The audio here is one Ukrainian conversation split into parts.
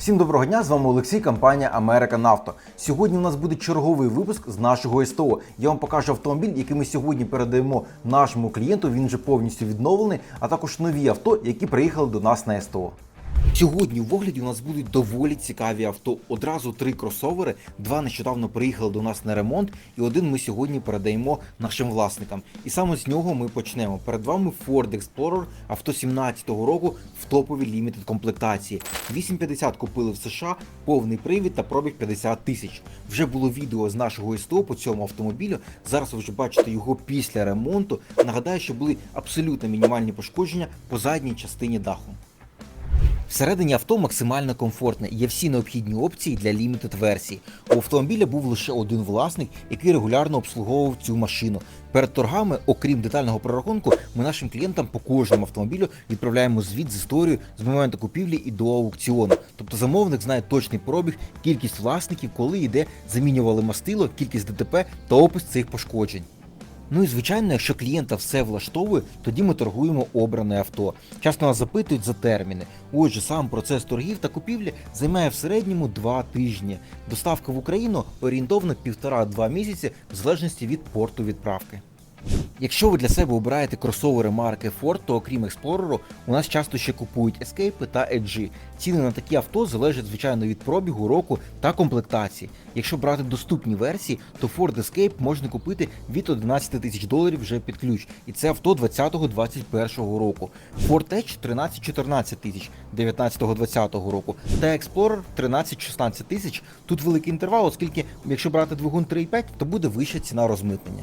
Всім доброго дня! З вами Олексій, компанія Америка Нафто. Сьогодні у нас буде черговий випуск з нашого СТО. Я вам покажу автомобіль, який ми сьогодні передаємо нашому клієнту. Він вже повністю відновлений, а також нові авто, які приїхали до нас на СТО. Сьогодні в огляді у нас будуть доволі цікаві авто. Одразу три кросовери, два нещодавно приїхали до нас на ремонт, і один ми сьогодні передаємо нашим власникам. І саме з нього ми почнемо. Перед вами Ford Explorer авто 17-го року в топовій лімітед комплектації. 850 купили в США, повний привід та пробіг 50 тисяч. Вже було відео з нашого СТО по цьому автомобілю. Зараз ви вже бачите його після ремонту. Нагадаю, що були абсолютно мінімальні пошкодження по задній частині даху. Всередині авто максимально комфортне, є всі необхідні опції для limited версії. У автомобіля був лише один власник, який регулярно обслуговував цю машину. Перед торгами, окрім детального прорахунку, ми нашим клієнтам по кожному автомобілю відправляємо звіт з історією з моменту купівлі і до аукціону. Тобто замовник знає точний пробіг, кількість власників, коли і де замінювали мастило, кількість ДТП та опис цих пошкоджень. Ну і звичайно, якщо клієнта все влаштовує, тоді ми торгуємо обране авто. Часто нас запитують за терміни. Отже, сам процес торгів та купівлі займає в середньому 2 тижні. Доставка в Україну орієнтовно 1,5-2 місяці в залежності від порту відправки. Якщо ви для себе обираєте кросовери марки Ford, то окрім Explorer, у нас часто ще купують Escape та Edge. Ціни на такі авто залежать звичайно від пробігу, року та комплектації. Якщо брати доступні версії, то Ford Escape можна купити від 11 тисяч доларів вже під ключ, і це авто 2020-2021 року. Ford Edge 13-14 тисяч 19-20 року, та Explorer 13-16 тисяч. Тут великий інтервал, оскільки якщо брати двигун 3.5, то буде вища ціна розмитнення.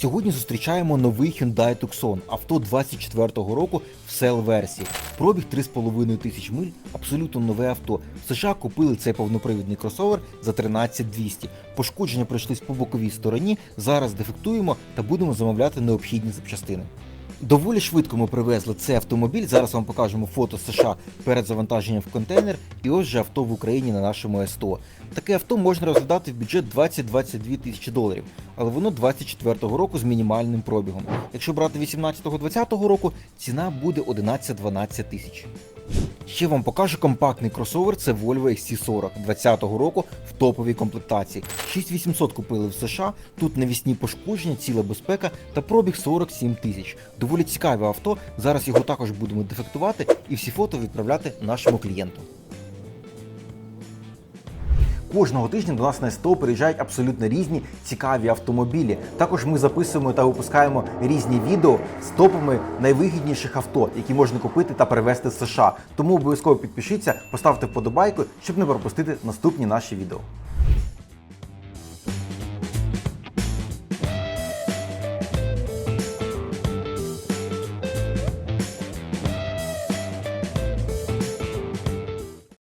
Сьогодні зустрічаємо новий Hyundai Tucson, авто 24-го року в сел-версії. Пробіг 3,5 тисяч миль, абсолютно нове авто. В США купили цей повнопривідний кросовер за 13200. Пошкодження пройшлись по боковій стороні. Зараз дефектуємо та будемо замовляти необхідні запчастини. Доволі швидко ми привезли цей автомобіль. Зараз вам покажемо фото США перед завантаженням в контейнер. І ось же авто в Україні на нашому СТО. Таке авто можна розглядати в бюджет 20-22 тисячі доларів, але воно 24-го року з мінімальним пробігом. Якщо брати 18-20 року, ціна буде 11-12 тисяч. Ще вам покажу компактний кросовер. Це Volvo XC40 20-го року в топовій комплектації. 6800 купили в США. Тут навісні пошкодження, ціла безпека та пробіг 47 тисяч. Доволі цікаве авто. Зараз його також будемо дефектувати і всі фото відправляти нашому клієнту. Кожного тижня до нас на СТО приїжджають абсолютно різні цікаві автомобілі. Також ми записуємо та випускаємо різні відео з топами найвигідніших авто, які можна купити та привезти з США. Тому обов'язково підпишіться, поставте вподобайку, щоб не пропустити наступні наші відео.